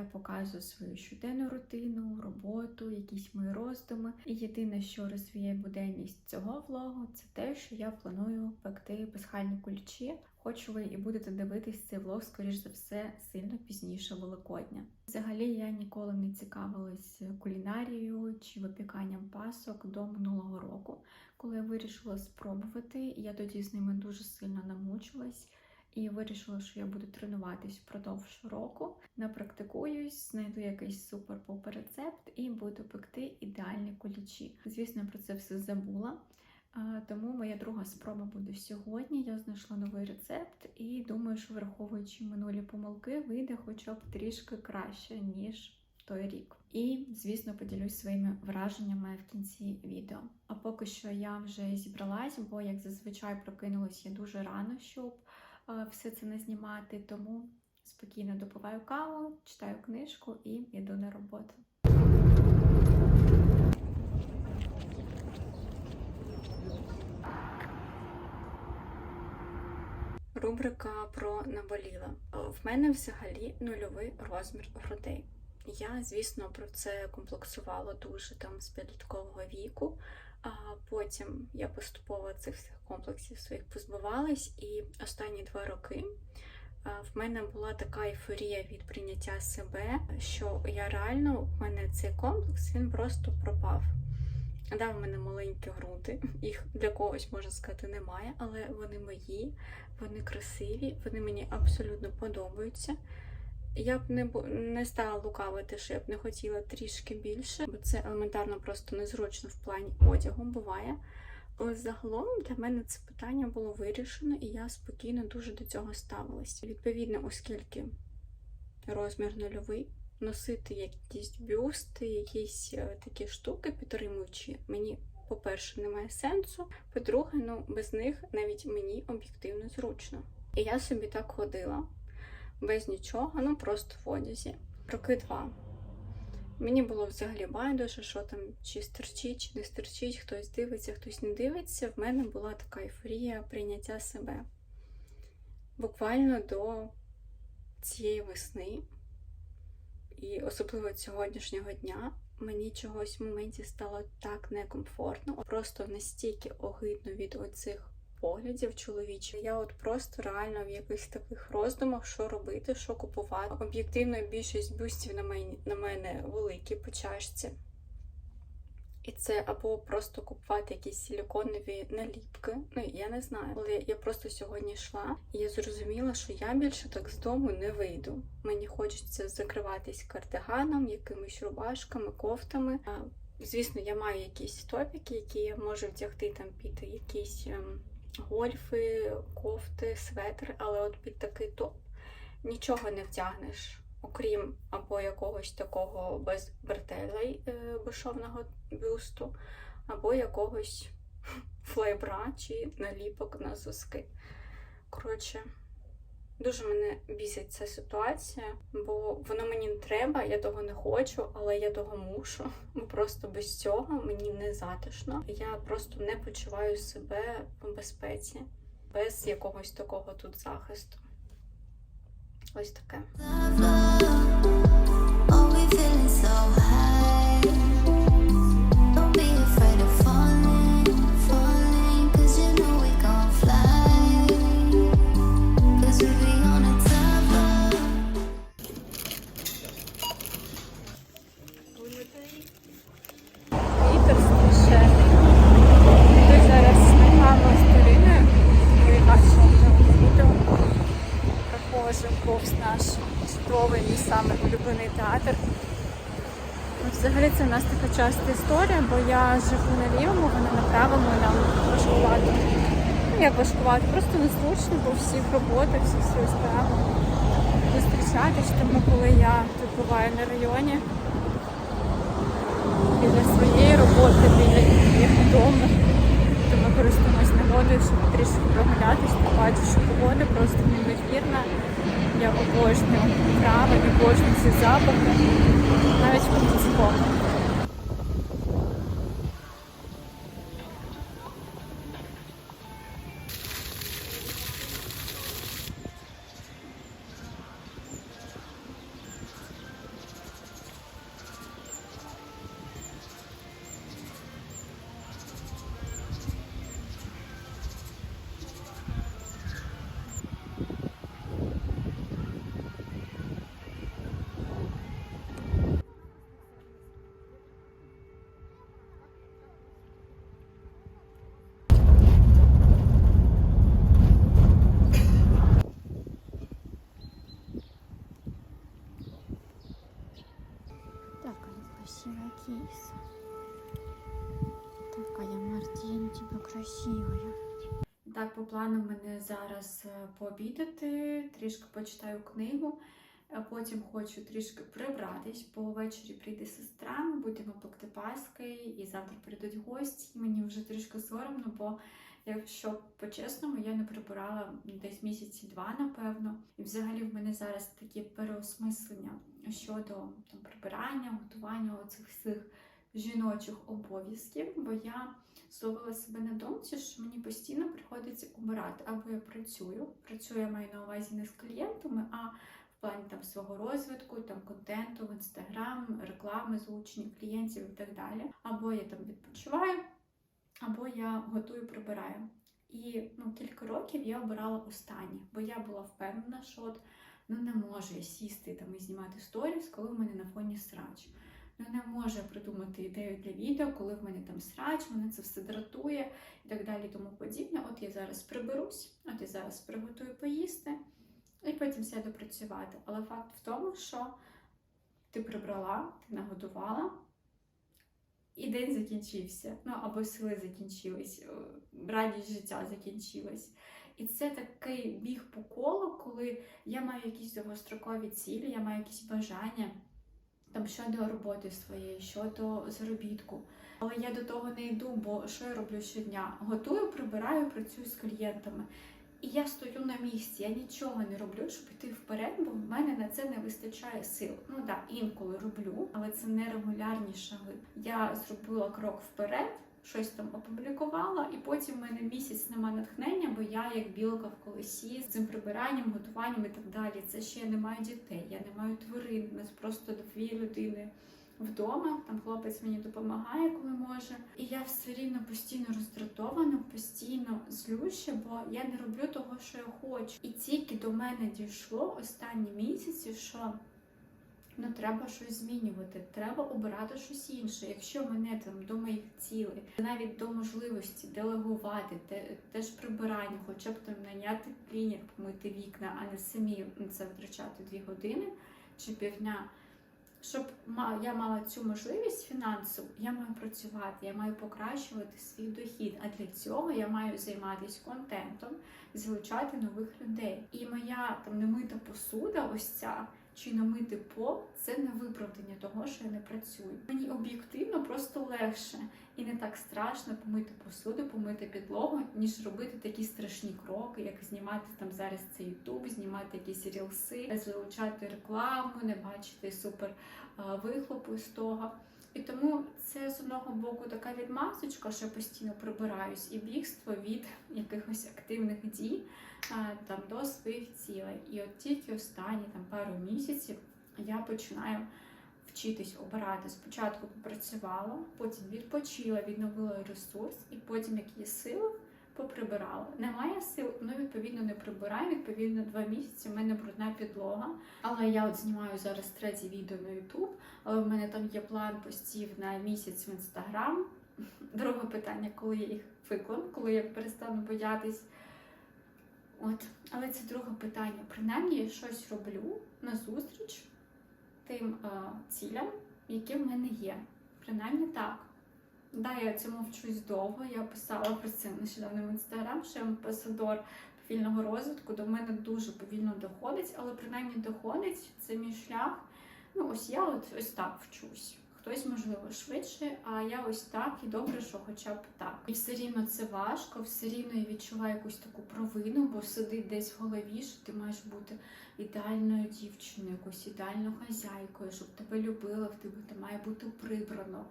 я показую свою щоденну рутину, роботу, якісь мої роздуми. І єдине, що розвіє буденність цього влогу, це те, що я планую пекти пасхальні кульчі. Хочу ви і будете дивитись цей влог, скоріш за все, сильно пізніше Великодня. Взагалі я ніколи не цікавилась кулінарією чи випіканням пасок до минулого року, коли я вирішила спробувати. Я тоді з ними дуже сильно намучилась і вирішила, що я буду тренуватись впродовж року. Напрактикуюсь, знайду якийсь супер-пупер рецепт і буду пекти ідеальні кулічі. Звісно, про це все забула. Тому моя друга спроба буде сьогодні. Я знайшла новий рецепт і думаю, що враховуючи минулі помилки, вийде хоча б трішки краще, ніж той рік. І, звісно, поділюсь своїми враженнями в кінці відео. А поки що я вже зібралась, бо як зазвичай прокинулась я дуже рано, щоб все це не знімати. Тому спокійно допиваю каву, читаю книжку і йду на роботу. Рубрика про наболіле. В мене взагалі нульовий розмір грудей. Я, звісно, про це комплексувала дуже там з підліткового віку. А потім я поступово цих всіх комплексів своїх позбувалась, і останні два роки в мене була така ейфорія від прийняття себе, що я реально в мене цей комплекс він просто пропав. Да, в мене маленькі груди, їх для когось можна сказати немає, але вони мої, вони красиві, вони мені абсолютно подобаються. Я б не не стала лукавити, що я б не хотіла трішки більше, бо це елементарно просто незручно в плані одягу буває. Загалом для мене це питання було вирішено, і я спокійно дуже до цього ставилася. Відповідно, оскільки розмір нульовий, носити якісь бюсти, якісь е, такі штуки підтримуючі, мені, по-перше, немає сенсу. По-друге, ну без них навіть мені об'єктивно зручно. І я собі так ходила без нічого, ну просто в одязі. Роки два. Мені було взагалі байдуже, що там чи стерчить, чи не стерчить, хтось дивиться, хтось не дивиться. В мене була така ейфорія прийняття себе. Буквально до цієї весни, і особливо сьогоднішнього дня, мені чогось в моменті стало так некомфортно, просто настільки огидно від оцих поглядів чоловічих. Я от просто реально в якихось таких роздумах, що робити, що купувати. Об'єктивно, більшість бюстів на мене, на мене великі по чашці. І це або просто купувати якісь силіконові наліпки. Ну я не знаю. Але я просто сьогодні йшла, і я зрозуміла, що я більше так з дому не вийду. Мені хочеться закриватись кардиганом, якимись рубашками, кофтами. Звісно, я маю якісь топіки, які я можу вдягти там під якісь ем, гольфи, кофти, светри, але от під такий топ нічого не втягнеш, окрім або якогось такого без бретелей е, безшовного бюсту, або якогось флейбра чи наліпок на зуски. Коротше, дуже мене бісить ця ситуація, бо воно мені не треба, я того не хочу, але я того мушу. Бо просто без цього мені не затишно. Я просто не почуваю себе в безпеці, без якогось такого тут захисту. Ось таке. Повз наш чудовий мій самий улюблений театр. Взагалі це в нас така часта історія, бо я живу на лівому, вона на правому і нам важкувато. Ну як важкувато, просто незручно, бо всіх робота, всі свої справи. Зустрічатись, тому коли я тут буваю на районі, біля своєї роботи, біля їх дому. То ми користуємось нагодою, щоб трішки прогулятися, паче, що погода просто неймовірна. Я обожнюю трави, обожнюю ці запахи, навіть в по плану мене зараз е, пообідати, трішки почитаю книгу. Потім хочу трішки прибратись, бо ввечері прийде сестра, ми будемо пекти паски, і завтра прийдуть гості. Мені вже трішки соромно, бо якщо по-чесному, я не прибирала десь місяці два, напевно. І взагалі в мене зараз такі переосмислення щодо там, прибирання, готування оцих всіх жіночих обов'язків, бо я зловила себе на думці, що мені постійно приходиться обирати. Або я працюю, працюю я маю на увазі не з клієнтами, а в плані там свого розвитку, там контенту в інстаграм, реклами, залучення клієнтів і так далі. Або я там відпочиваю, або я готую, прибираю. І ну, кілька років я обирала останнє, бо я була впевнена, що от, ну не можу я сісти там і знімати сторіс, коли в мене на фоні срач. Не можу я придумати ідею для відео, коли в мене там срач, мене це все дратує і так далі, тому подібне. От я зараз приберусь, от я зараз приготую поїсти і потім сяду працювати. Але факт в тому, що ти прибрала, ти нагодувала, і день закінчився. Ну або сили закінчились, е, радість життя закінчилась. І це такий біг по колу, коли я маю якісь довгострокові цілі, я маю якісь бажання там щодо роботи своєї, щодо заробітку. Але я до того не йду, бо що я роблю щодня? Готую, прибираю, працюю з клієнтами. І я стою на місці, я нічого не роблю, щоб йти вперед, бо в мене на це не вистачає сил. Ну так, інколи роблю, але це не регулярні шаги. Я зробила крок вперед, щось там опублікувала, і потім в мене місяць нема натхнення, бо я як білка в колесі з цим прибиранням, готуванням і так далі. Це ще я не маю дітей, я не маю тварин. У нас просто дві людини вдома. Там хлопець мені допомагає, коли може. І я все рівно постійно роздратована, постійно злюща, бо я не роблю того, що я хочу. І тільки до мене дійшло останні місяці, що ну треба щось змінювати, треба обирати щось інше. Якщо мене там до моїх цілей, навіть до можливості делегувати, те, теж прибирання, хоча б там наняти клінік, помити вікна, а не самі це витрачати дві години чи півдня. Щоб я мала цю можливість фінансову, я маю працювати, я маю покращувати свій дохід. А для цього я маю займатися контентом, залучати нових людей. І моя там немита посуда, ось ця чи намити пол, це не виправдання того, що я не працюю. Мені об'єктивно просто легше і не так страшно помити посуду, помити підлогу, ніж робити такі страшні кроки, як знімати там зараз цей ютуб, знімати якісь рілси, залучати рекламу, не бачити супер вихлопу з того. І тому це з одного боку така відмазочка, що я постійно прибираюсь, і бігство від якихось активних дій там до своїх цілей. І от тільки останні там пару місяців я починаю вчитись обирати. Спочатку попрацювала, потім відпочила, відновила ресурс, і потім, як є сили, поприбирала. Немає сил, ну відповідно не прибираю. Відповідно, два місяці в мене брудна підлога. Але я от знімаю зараз третє відео на YouTube, але в мене там є план постів на місяць в інстаграм. Друге питання, коли я їх виконую, коли я перестану боятись. От, але це друге питання. Принаймні я щось роблю на зустріч тим е, цілям, які в мене є. Принаймні так. Да, я цьому вчусь довго. Я писала про це нещодавно в інстаграм, що я амбасадор повільного розвитку. До мене дуже повільно доходить, але принаймні доходить. Це мій шлях. Ну, ось я от ось так вчусь. Хтось, можливо, швидше, а я ось так і добре, що хоча б так. І все рівно це важко, все рівно я відчуваю якусь таку провину, бо сидить десь в голові, що ти маєш бути ідеальною дівчиною, якоюсь ідеальною хазяйкою, щоб тебе любили, в тебе там має бути прибрано,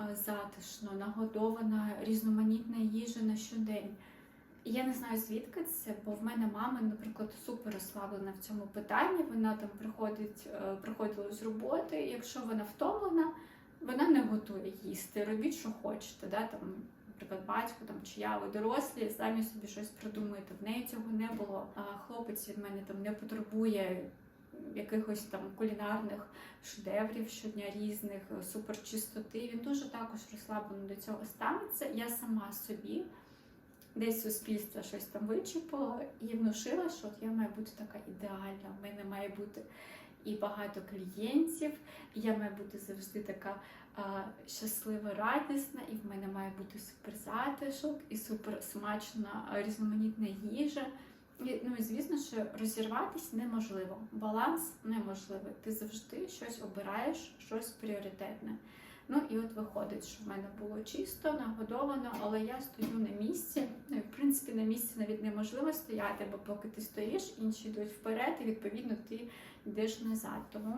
е, затишно, нагодована різноманітна їжа на щодень. Я не знаю звідки це, бо в мене мама, наприклад, супер розслаблена в цьому питанні. Вона там приходить, е, приходила з роботи. Якщо вона втомлена, вона не готує їсти. Робіть, що хочете. Да? Там, наприклад, батько там чи я, ви дорослі, самі собі щось придумуєте. В неї цього не було. А хлопець від мене там не потребує якихось там кулінарних шедеврів щодня різних, суперчистоти. Він дуже також розслаблено до цього ставиться. Я сама собі десь суспільство щось там вичіпало і внушила, що от я маю бути така ідеальна. В мене має бути і багато клієнтів, і я маю бути завжди така а, щаслива, радісна, і в мене має бути супер затишок і супер смачна різноманітна їжа. І, ну і звісно, що розірватися неможливо. Баланс неможливий. Ти завжди щось обираєш, щось пріоритетне. Ну і от виходить, що в мене було чисто, нагодовано, але я стою на місці. Принципі на місці навіть неможливо стояти, бо поки ти стоїш, інші йдуть вперед, і відповідно ти йдеш назад. Тому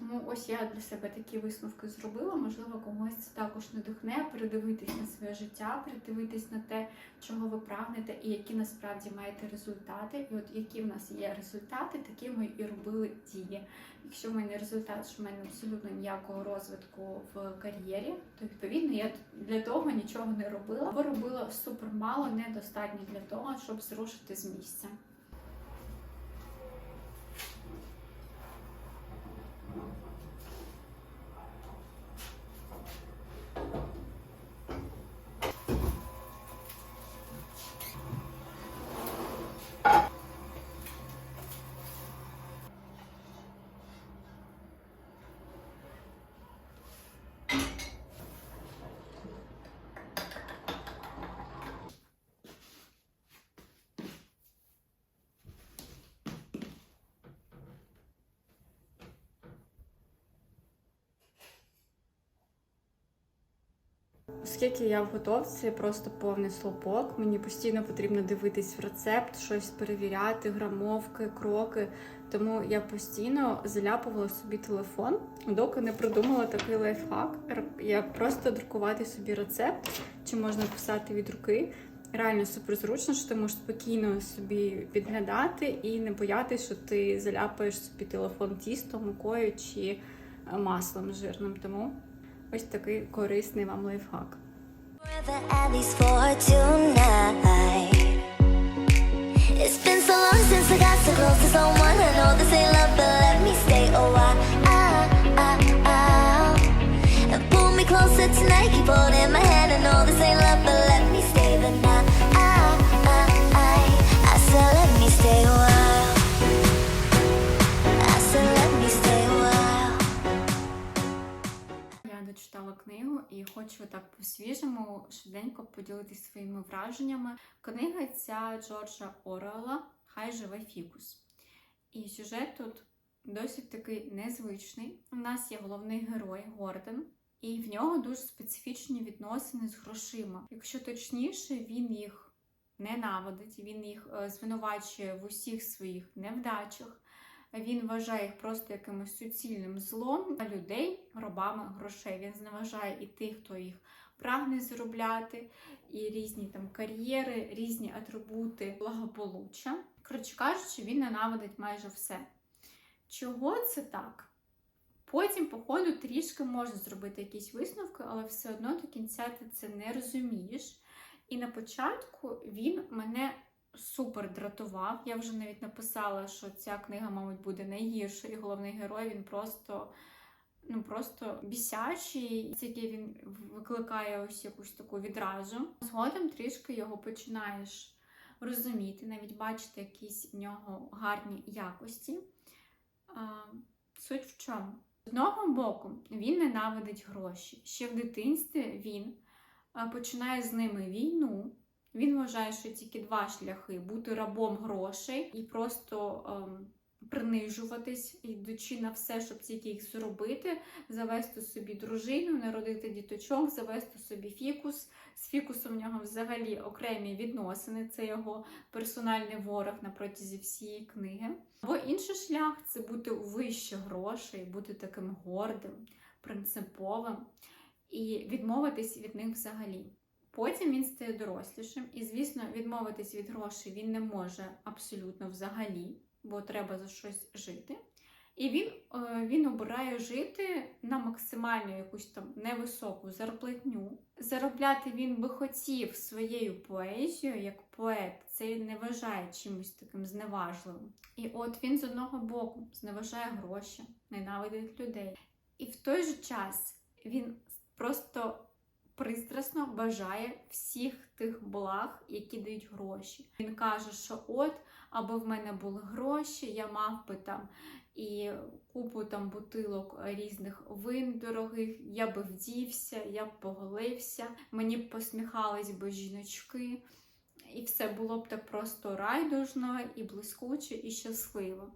тому ось я для себе такі висновки зробила. Можливо, комусь це також надихне передивитись на своє життя, передивитись на те, чого ви прагнете, і які насправді маєте результати. І от які в нас є результати, такі ми і робили дії. Якщо в мене результат, що в мене абсолютно ніякого розвитку в кар'єрі, то відповідно я для того нічого не робила, або робила супер мало, недостатньо для того, щоб зрушити з місця. Оскільки я в готовці просто повний слопок, мені постійно потрібно дивитись в рецепт, щось перевіряти, грамовки, кроки. Тому я постійно заляпувала собі телефон, доки не придумала такий лайфхак. Р- Я просто друкувати собі рецепт, чи можна писати від руки. Реально супер зручно, що ти можеш спокійно собі підглядати і не боятися, що ти заляпаєш собі телефон тістом, мукою чи маслом жирним. Тому ось такий корисний вам лайфхак. At least for tonight. It's been so long since I got so close to someone. I know this ain't love, but let me stay a while. And pull me closer tonight. Keep holding my hand. I know this ain't love, but і хочу так по-свіжому швиденько поділитися своїми враженнями. Книга ця Джорджа Орела Хай живе фікус. І сюжет тут досить такий незвичний. У нас є головний герой Гордон, і в нього дуже специфічні відносини з грошима. Якщо точніше, він їх ненавидить, він їх е, звинувачує в усіх своїх невдачах. Він вважає їх просто якимось суцільним злом, а людей робами грошей. Він зневажає і тих, хто їх прагне заробляти, і різні там кар'єри, різні атрибути благополуччя. Коротше кажучи, він ненавидить майже все. Чого це так? Потім, по ходу, трішки можна зробити якісь висновки, але все одно до кінця ти це не розумієш. І на початку він мене супер дратував. Я вже навіть написала, що ця книга, мабуть, буде найгірша, і головний герой він просто. Ну, просто бісячий, тільки він викликає ось якусь таку відразу. Згодом трішки його починаєш розуміти, навіть бачити якісь в нього гарні якості. А, суть в чому? З одного боку, він ненавидить гроші. Ще в дитинстві він починає з ними війну. Він вважає, що тільки два шляхи бути рабом грошей і просто ем, принижуватись, йдучи на все, щоб тільки їх зробити, завести собі дружину, народити діточок, завести собі фікус. З фікусом в нього взагалі окремі відносини, це його персональний ворог на протязі всієї книги. Або інший шлях це бути вище грошей, бути таким гордим, принциповим і відмовитись від них взагалі. Потім він стає дорослішим, і, звісно, відмовитись від грошей він не може абсолютно взагалі, бо треба за щось жити. І він, е, він обирає жити на максимальну якусь там невисоку зарплатню. Заробляти він би хотів своєю поезією, як поет, це не вважає чимось таким зневажливим. І от він з одного боку зневажає гроші, ненавидить людей. І в той же час він просто пристрасно бажає всіх тих благ, які дають гроші. Він каже, що от, аби в мене були гроші, я мав би там і купу там бутилок різних вин дорогих, я би вдівся, я б поголився, мені б посміхались би жіночки, і все було б так просто райдужно, і блискуче, і щасливо.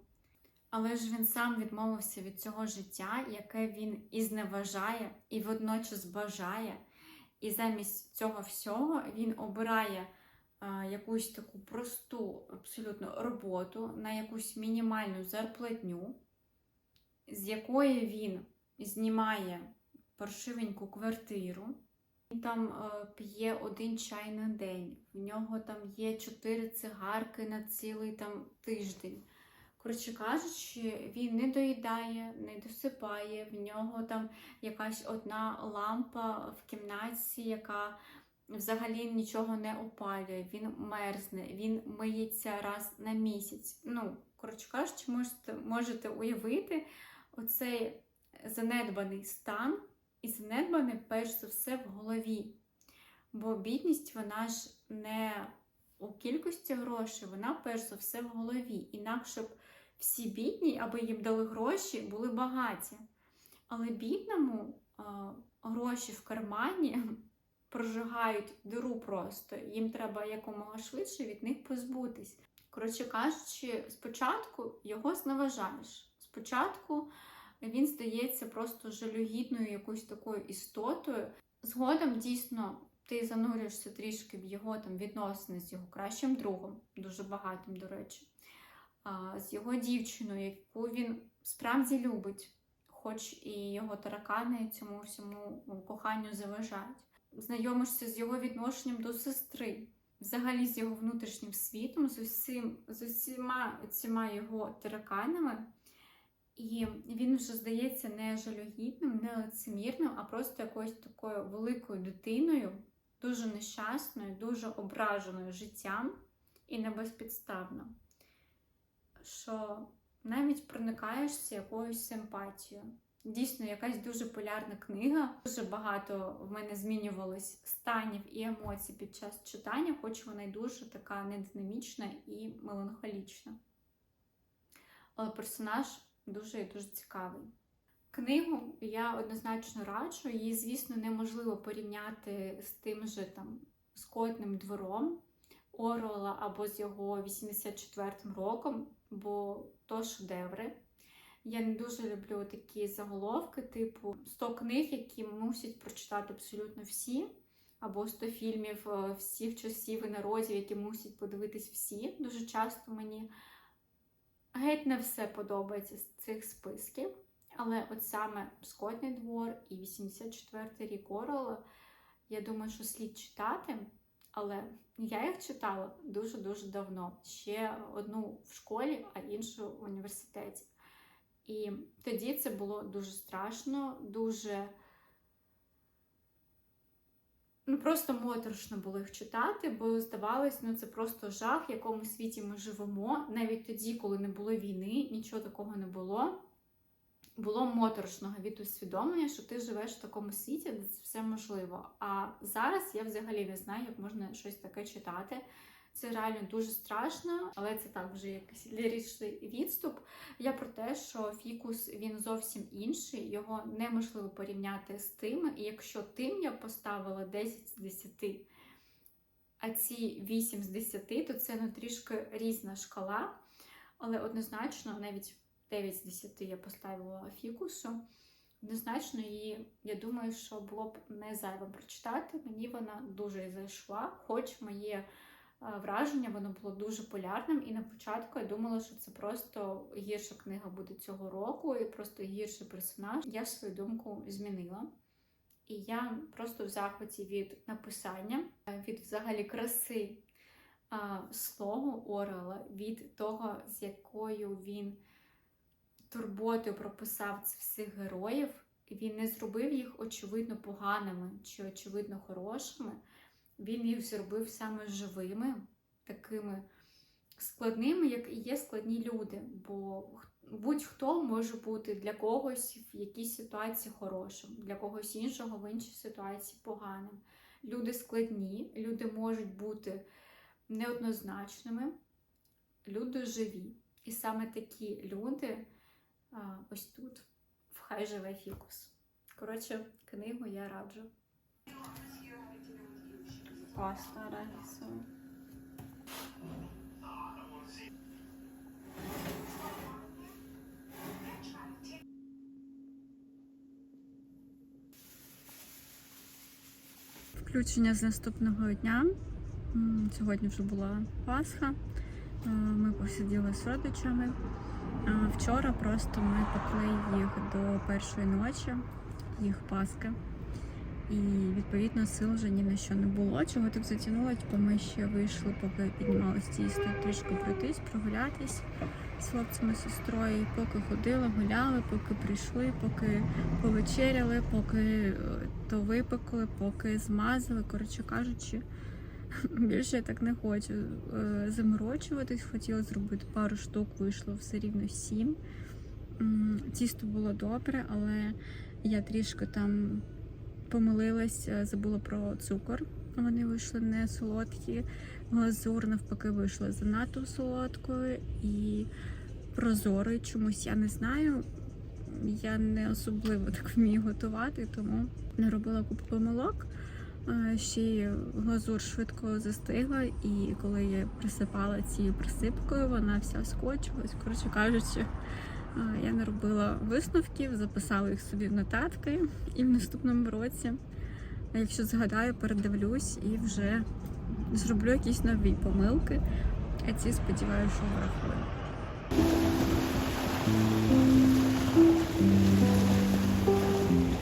Але ж він сам відмовився від цього життя, яке він і зневажає, і водночас бажає. І замість цього всього він обирає а, якусь таку просту абсолютно роботу на якусь мінімальну зарплатню, з якої він знімає паршивеньку квартиру. Він там е, п'є один чай на день, в нього там є чотири цигарки на цілий там тиждень. Коротше кажучи, він не доїдає, не досипає, в нього там якась одна лампа в кімнаті, яка взагалі нічого не опалює, він мерзне, він миється раз на місяць. Ну, коротше кажучи, можете, можете уявити оцей занедбаний стан і занедбаний перш за все в голові. Бо бідність, вона ж не у кількості грошей, вона перш за все в голові. Інакше б всі бідні, аби їм дали гроші, були багаті. Але бідному а, гроші в кармані прожигають диру просто. Їм треба якомога швидше від них позбутись. Коротше кажучи, спочатку його зневажаєш. Спочатку він здається просто жалюгідною якоюсь такою істотою. Згодом дійсно ти занурюєшся трішки в його там відносини з його кращим другом, дуже багатим, до речі, з його дівчиною, яку він справді любить, хоч і його таракани цьому всьому ну, коханню заважають. Знайомишся з його відношенням до сестри, взагалі з його внутрішнім світом, з усім, з усіма цими його тараканами. І він вже здається не жалюгідним, не лицемірним, а просто якоюсь такою великою дитиною, дуже нещасною, дуже ображеною життям і небезпідставно. Що навіть проникаєшся якоюсь симпатією. Дійсно, якась дуже полярна книга. Дуже багато в мене змінювалось станів і емоцій під час читання, хоч вона й дуже така нединамічна і меланхолічна. Але персонаж дуже і дуже цікавий. Книгу я однозначно раджу, її, звісно, неможливо порівняти з тим же там скотним двором Оруела або з його 84-м роком, бо то шедеври. Я не дуже люблю такі заголовки, типу 100 книг, які мусять прочитати абсолютно всі, або 100 фільмів е, всіх часів і народів, які мусять подивитись всі. Дуже часто мені геть не все подобається з цих списків. Але от саме Скотний двор і 84-й рік Орла, я думаю, що слід читати. Але я їх читала дуже-дуже давно. Ще одну в школі, а іншу в університеті. І тоді це було дуже страшно, дуже ну, просто моторошно було їх читати, бо здавалось, ну це просто жах, в якому світі ми живемо. Навіть тоді, коли не було війни, нічого такого не було. Було моторошного від усвідомлення, що ти живеш в такому світі, де це все можливо. А зараз я взагалі не знаю, як можна щось таке читати. Це реально дуже страшно, але це так вже якийсь ліричний відступ. Я про те, що фікус він зовсім інший, його неможливо порівняти з тим. І якщо тим я поставила 10 з 10, а ці 8 з 10, то це ну, трішки різна шкала. Але однозначно, навіть 9 з 10 я поставила фікусу. Однозначно, її, я думаю, що було б не зайвим прочитати. Мені вона дуже зайшла, хоч моє враження, воно було дуже полярним. І на початку я думала, що це просто гірша книга буде цього року, і просто гірший персонаж. Я свою думку змінила. І я просто в захваті від написання, від взагалі краси а, слогу Орела, від того, з якою він турботою прописав цих всіх героїв. Він не зробив їх очевидно поганими чи очевидно хорошими. Він їх зробив саме живими, такими складними, як і є складні люди. Бо будь-хто може бути для когось в якійсь ситуації хорошим, для когось іншого в іншій ситуації поганим. Люди складні, люди можуть бути неоднозначними, люди живі. І саме такі люди ось тут, в Хай живе фікус. Коротше, книгу я раджу. Рисова. Включення з наступного дня. Сьогодні вже була Пасха. Е, Ми посиділи з родичами. Вчора просто ми пекли їх до першої ночі, їх паски. І відповідно сил вже ні на що не було. Чого так затягнуло? Типу ми ще вийшли, поки піднімалось тісто, трішки пройтись, прогулятись з хлопцями, сестрою. Поки ходили, гуляли, поки прийшли, поки повечеряли, поки е, то випекли, поки змазали. Коротше кажучи, більше я так не хочу е, заморочуватись. Хотіла зробити пару штук, вийшло все рівно сім. Тісто було добре, але я трішки там помилилась, е, забула про цукор. Вони вийшли не солодкі. Глазур навпаки вийшла занадто солодкою і прозорою. Чомусь я не знаю. Я не особливо так вмію готувати, тому не робила купу помилок. Е, Ще й глазур швидко застигла, і коли я присипала цією присипкою, вона вся скочилась. Коротше кажучи, е, я не робила висновків, записала їх собі в нотатки, і в наступному році, якщо згадаю, передивлюсь і вже зроблю якісь нові помилки. А ці сподіваюся, що врахую.